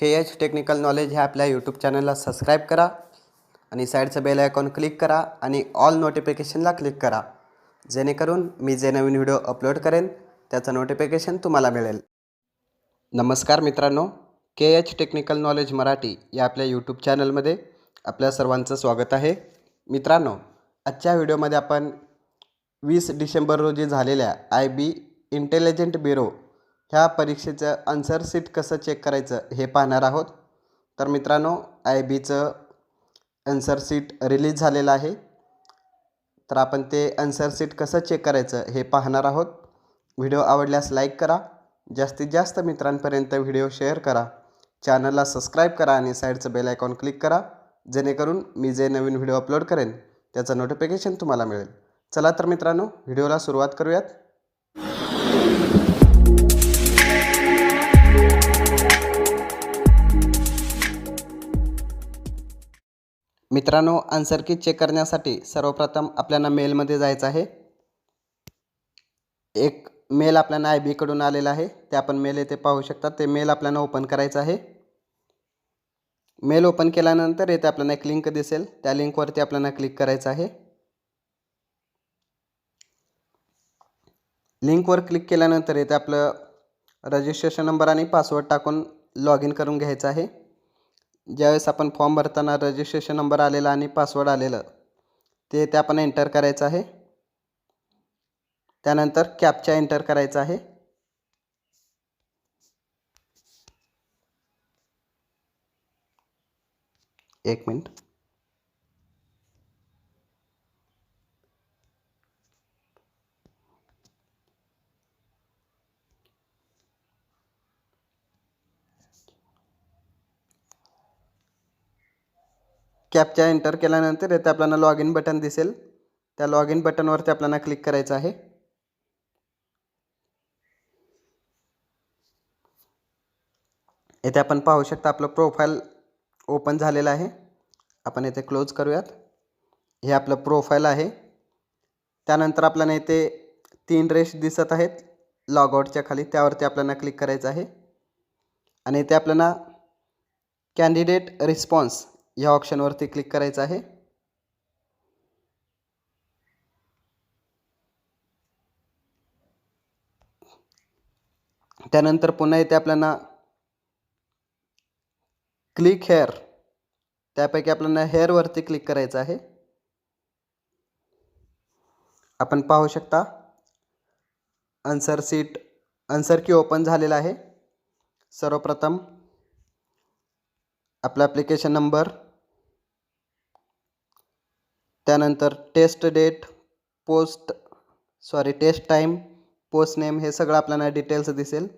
के H technical knowledge ह्या आपल्या YouTube चॅनलला सबस्क्राईब करा आणि साईडचं बेल आयकॉन क्लिक करा आणि ऑल नोटिफिकेशनला क्लिक करा. जेणेकरून मी जे नवीन व्हिडिओ अपलोड करेन त्याचं नोटिफिकेशन तुम्हाला मिळेल. नमस्कार मित्रांनो K H technical knowledge Marathi या आपल्या यूट्यूब चॅनलमध्ये आपल्या सर्वांचं स्वागत आहे. मित्रांनो आजच्या व्हिडिओमध्ये आपण वीस डिसेंबर रोजी झालेल्या आय बी इंटेलिजंट ब्युरो ह्या परीक्षेचं आन्सर सीट कसं चेक करायचं हे पाहणार आहोत. तर मित्रांनो आय बीचं आन्सर सीट रिलीज झालेलं आहे. तर आपण ते आन्सर सीट कसं चेक करायचं हे पाहणार आहोत. व्हिडिओ आवडल्यास लाईक करा. जास्तीत जास्त मित्रांपर्यंत व्हिडिओ शेअर करा. चॅनलला सबस्क्राईब करा आणि साईडचं बेल आयकॉन क्लिक करा. जेणेकरून मी जे नवीन व्हिडिओ अपलोड करेन त्याचं नोटिफिकेशन तुम्हाला मिळेल. चला तर मित्रांनो व्हिडिओला सुरुवात करूयात. मित्रांनो आन्सर की चेक करण्यासाठी सर्वप्रथम आपल्याला मेलमध्ये जायचं आहे. एक मेल आपल्याला आय बीकडून आलेला आहे. ते आपण मेल येथे पाहू शकता ते मेल आपल्याला ओपन करायचं आहे. मेल ओपन केल्यानंतर येथे आपल्याला एक लिंक दिसेल. त्या लिंकवरती आपल्याला क्लिक करायचं आहे. लिंकवर क्लिक केल्यानंतर येथे आपलं रजिस्ट्रेशन नंबर आणि पासवर्ड टाकून लॉग इन करून घ्यायचं आहे. ज्यावेळेस आपण फॉर्म भरताना रजिस्ट्रेशन नंबर आलेला आणि पासवर्ड आलेलं ते ते आपण एंटर करायचं आहे. त्यानंतर कॅपचा एंटर करायचा आहे. एक मिनिट. कॅपच्या एंटर केल्यानंतर येथे आपल्याला लॉग इन बटन दिसेल. त्या लॉग इन बटनवरती आपल्याला क्लिक करायचं आहे. येथे आपण पाहू शकता आपलं प्रोफाईल ओपन झालेलं आहे. आपण येथे क्लोज करूयात. हे आपलं प्रोफाईल आहे. त्यानंतर आपल्याला इथे तीन रेश दिसत आहेत. लॉगआउटच्या खाली त्यावरती आपल्याला क्लिक करायचं आहे. आणि इथे आपल्याला कॅन्डिडेट रिस्पॉन्स ह्या ऑप्शनवरती क्लिक करायचं आहे. त्यानंतर पुन्हा इथे आपल्याला क्लिक हेअर त्यापैकी आपल्याला हेअरवरती क्लिक करायचं आहे. आपण पाहू शकता answer sheet answer key open झालेला आहे. सर्वप्रथम आपला ॲप्लिकेशन नंबर त्यानंतर test date post sorry test time post name हे सगळं आपल्याला डिटेल्स दिसेल.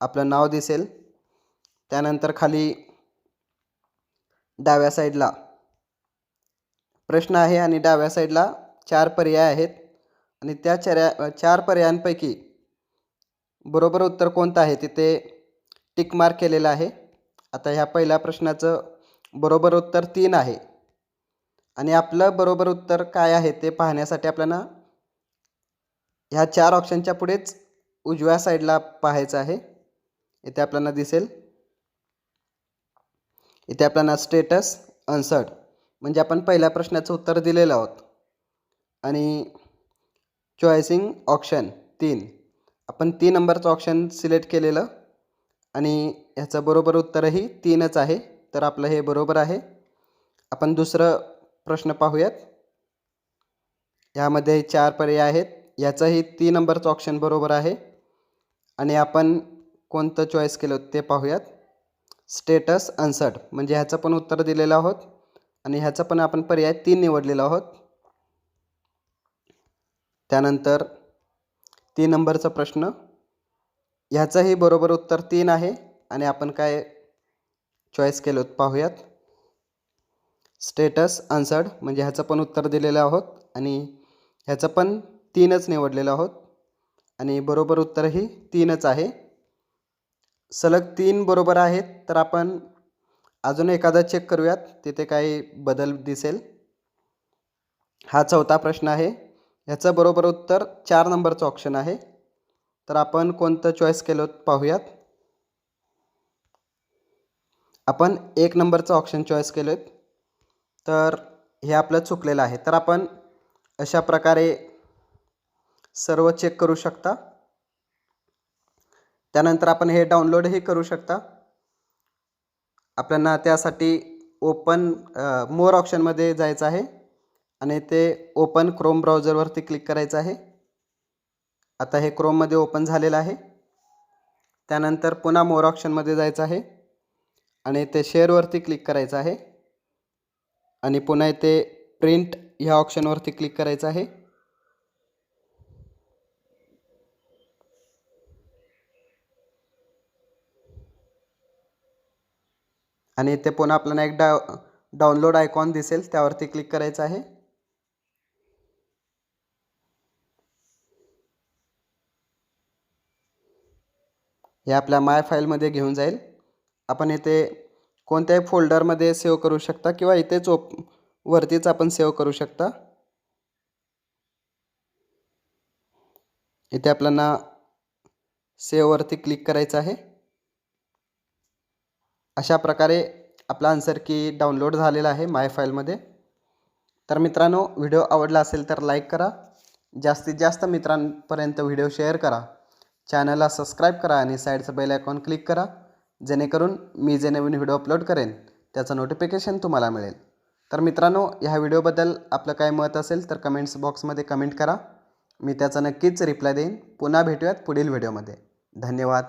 आपलं नाव दिसेल. त्यानंतर खाली डाव्या साईडला प्रश्न आहे आणि डाव्या साईडला चार पर्याय आहेत. आणि त्या चार्या चार पर्यायांपैकी बरोबर उत्तर कोणतं आहे? तिथे टिक मार्क केलेलं आहे. आता ह्या पहिल्या प्रश्नाचं बरोबर उत्तर तीन आहे. आणि आपलं बरोबर उत्तर काय आहे ते पाहण्यासाठी आपल्याला ह्या चार ऑप्शनच्या पुढेच उजव्या साईडला पाहायचं आहे. इथे आपल्याला दिसेल. इथे आपल्याला स्टेटस अन्सर्ड म्हणजे आपण पहिल्या प्रश्नाचं उत्तर दिलेलं आहोत. आणि चॉईसिंग ऑप्शन तीन. आपण तीन नंबरचं ऑप्शन सिलेक्ट केलेलं. आणि ह्याचं बरोबर उत्तरही तीनच आहे. तर आपलं हे बरोबर आहे. आपण दुसरं प्रश्न पाहूयात. ह्यामध्ये चार पर्याय आहेत. याचंही तीन नंबरचं ऑप्शन बरोबर आहे. आणि आपण कोणतं चॉईस केलं ते पाहूयात. स्टेटस अनसर्ड म्हणजे ह्याचं पण उत्तर दिलेलं आहोत. आणि ह्याचं पण आपण पर्याय तीन निवडलेला आहोत. त्यानंतर तीन नंबरचा प्रश्न. ह्याचंही बरोबर उत्तर तीन आहे. आणि आपण काय चॉईस केलं पाहूयात. स्टेटस आन्सर्ड म्हणजे ह्याचं पण उत्तर दिलेलं आहोत आणि ह्याचं पण तीनच निवडलेलं आहोत. आणि बरोबर उत्तरही तीनच आहे. सलग तीन बरोबर आहेत तर आपण अजून एखादा चेक करूयात तिथे काही बदल दिसेल. हा चौथा प्रश्न आहे. ह्याचं बरोबर उत्तर चार नंबरचं ऑप्शन आहे. तर आपण कोणतं चॉईस केलं पाहूयात. आपण एक नंबरचं ऑप्शन चॉईस केलं आहे तर हे आपलं चुकलेलं आहे. तर आपण अशा प्रकारे सर्व चेक करू शकता. त्यानंतर आपण हे डाउनलोडही करू शकता. आपल्याला त्यासाठी ओपन मोर ऑप्शनमध्ये जायचं आहे. आणि ते ओपन क्रोम ब्राउझरवरती क्लिक करायचं आहे. आता हे क्रोममध्ये ओपन झालेलं आहे. त्यानंतर पुन्हा मोर ऑप्शनमध्ये जायचं आहे. आणि ते शेअरवरती क्लिक करायचं आहे. आणि पुन्हा इथे प्रिंट ह्या ऑप्शनवरती क्लिक करायचं आहे. आणि इथे पुन्हा आपल्याला एक डा डाउनलोड आयकॉन दिसेल त्यावरती क्लिक करायचं आहे. हे आपल्या माय फाईलमध्ये घेऊन जाईल. आपण इथे कोणत्याही फोल्डरमध्ये सेव्ह करू शकता किंवा इथेच ओप वरतीच आपण सेव्ह करू शकता. इथे आपल्याला सेव्हवरती क्लिक करायचं आहे. अशा प्रकारे आपला आन्सर की डाउनलोड झालेला आहे माय फाईलमध्ये. तर मित्रांनो व्हिडिओ आवडला असेल तर लाईक करा. जास्तीत जास्त मित्रांपर्यंत व्हिडिओ शेअर करा. चॅनलला सबस्क्राईब करा आणि साईडचं बेल आयकॉन क्लिक करा. जेणेकरून मी जे नवीन व्हिडिओ अपलोड करेन त्याचं नोटिफिकेशन तुम्हाला मिळेल. तर मित्रांनो ह्या व्हिडिओबद्दल आपलं काय मत असेल तर कमेंट्स बॉक्समध्ये कमेंट करा. मी त्याचा नक्कीच रिप्लाय देईन. पुन्हा भेटूयात पुढील व्हिडिओमध्ये. धन्यवाद.